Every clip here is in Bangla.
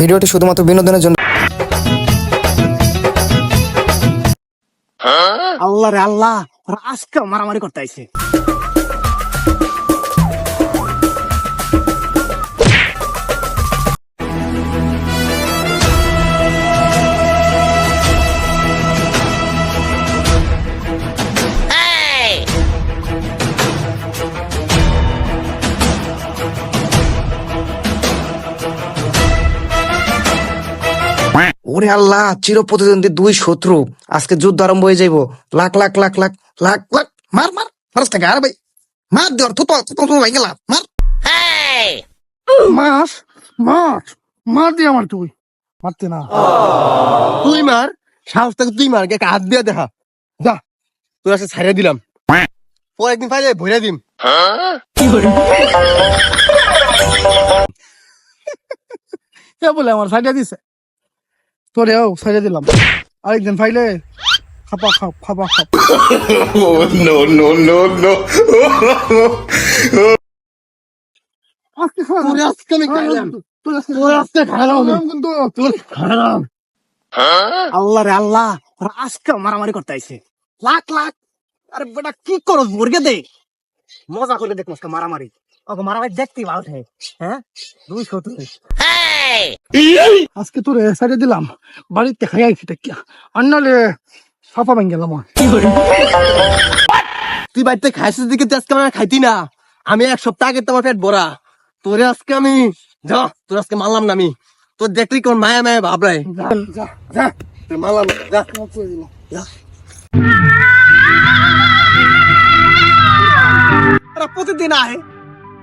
ভিডিওটি শুধুমাত্র বিনোদনের জন্য আল্লাহ রে আল্লাহ আজকে মারামারি করতে আইছে। ওরে আল্লাহ চির প্রতিদ্বন্দ্বী দুই শত্রু। আজকে যুদ্ধ আরম্ভ হয়ে যাইব। লাখ লাখ লাখ লাখ লাখ লাখ মার মার ফারস টাকা আরে ভাই মার দেওয়ার থুতো থুতো থুতো ভাই গেলা মার। মাস মার মার দিয়ে আমার তুই। মারতে না। তুই মার সাহস থেকে তুই মার একটা হাত দিয়ে দেখা। যা তোর আজকে ছাড়িয়ে দিলাম। পর একদিন পাইলে ভরে দিম। কে বলে? আমার সাইডে দিছে। তোরে ও সাইডে দিলাম। আরেকদিন ফাইলে খাপা খাপ খাপা খাপ। তোরে আজকে আমি খাইলাম। তোর আজকে খাইলাম কিন্তু তোর খাইলাম আল্লাহ রে আল্লাহ ওরা আজকে মারামারি করতে আইছে। লাখ লাখ। আরে বেটা কি করো মুরগে দে। মজা করে দেখ মস্কা মারামারি। ওকে মারামারি দেখতেই ভালো থাকে। হ্যাঁ? দুই শত্রু আজকে তোর সাইডে দিলাম। বাড়িতে খাই আইছি কি আন্নালে সাপা ভেঙে গেলাম তুই বাড়িতে খাইছিস দিকে তুই আজকে আমার খাইতি না। আমি এক সপ্তাহ আগে তোমার পেট ভরা। তোরে আজকে আমি যা তোর আজকে মারলাম না আমি। তোর দেখলি কোন মায়া মায়া ভাবলাই যা। যা যা তোর মারলাম যা। যা। প্রতিদিন আহে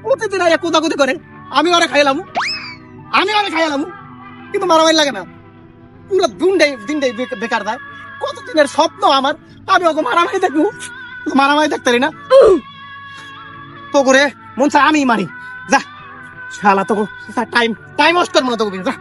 প্রতিদিন আয় কোদাকুদি করে। আমি ওরা খাইলাম। আমি ওরা খাইলাম কিন্তু মারামারি লাগে না। পুরো দিনটাই দিনটাই বেকার দেয় কতদিনের স্বপ্ন আমার, আমি ওকে মারামারি দেখব। মারামারি দেখতে না। তো করে মন আমি মারি। যা, শালা তো টাইম টাইম ওয়েস্ট করব না যা।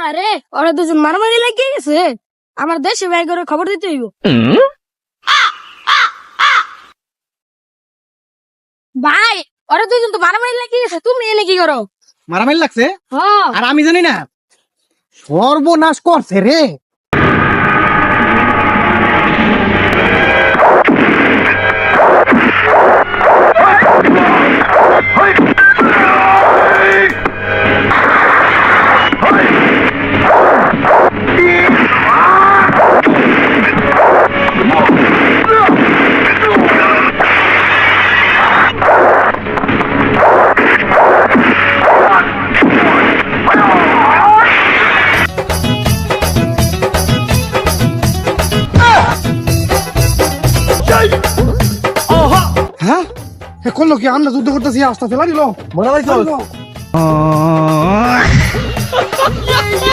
আরে ওরা দুজন মারামারি লাগিয়ে গেছে। আমার দেশে ভাই করে খবর দিতে হইব। ভাই ওরা দুজন তো মারামারি লাগিয়ে গেছে তুমি এনে কি করো? মারামারি লাগছে? হ্যাঁ। আর আমি জানি না সর্বনাশ করছে রে। হে করল কি আমরা যুদ্ধ করতেছি আসতে ফেলা দিল। মনে হয়